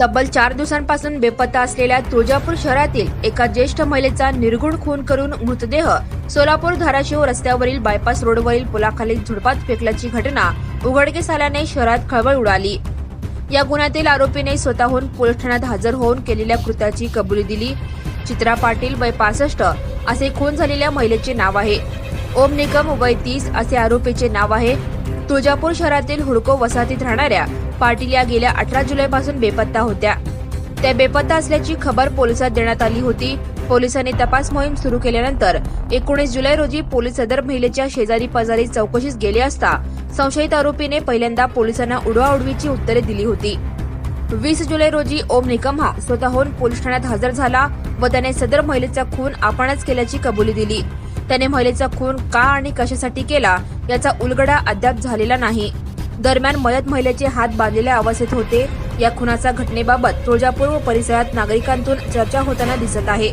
तब्बल चार दिवसांपासून बेपत्ता असलेल्या तुळजापूर शहरातील एका ज्येष्ठ महिलेचा निर्गुण खून करून मृतदेह सोलापूर धाराशिव रस्त्यावरील बायपास रोडवरील पुलाखाली झुडपात फेकल्याची घटना उघडकीस आल्याने शहरात खळबळ उडाली. या गुन्ह्यातील आरोपीने स्वतःहून पोलीस ठाण्यात हजर होऊन केलेल्या कृत्याची कबुली दिली. चित्रा पाटील वय पासष्ट असे खून झालेल्या महिलेचे नाव आहे. ओम निकम वय तीस असे आरोपीचे नाव आहे. तुळजापूर शहरातील हुडको वसाहतीत राहणाऱ्या पाटील या गेल्या अठरा जुलैपासून बेपत्ता होत्या. त्या बेपत्ता असल्याची खबर पोलिसात देण्यात आली होती. पोलिसांनी तपास मोहीम सुरू केल्यानंतर एकोणीस जुलै रोजी पोलीस सदर महिलेच्या शेजारी पाजारी चौकशीस गेले असता संशयित आरोपीने पहिल्यांदा पोलिसांना उडवाउडवीची उत्तरे दिली होती. वीस जुलै रोजी ओम निकम हा स्वतःहून पोलीस ठाण्यात हजर झाला व त्याने सदर महिलेचा खून आपणच केल्याची कबुली दिली. त्याने महिलेचा खून का आणि कशासाठी केला याचा उलगडा अद्याप झालेला नाही. दरम्यान मयत महिलेचे हात बांधलेल्या अवस्थेत होते. या खुनाचा घटनेबाबत तुळजापूर व परिसरात नागरिकांतून चर्चा होताना दिसत आहे.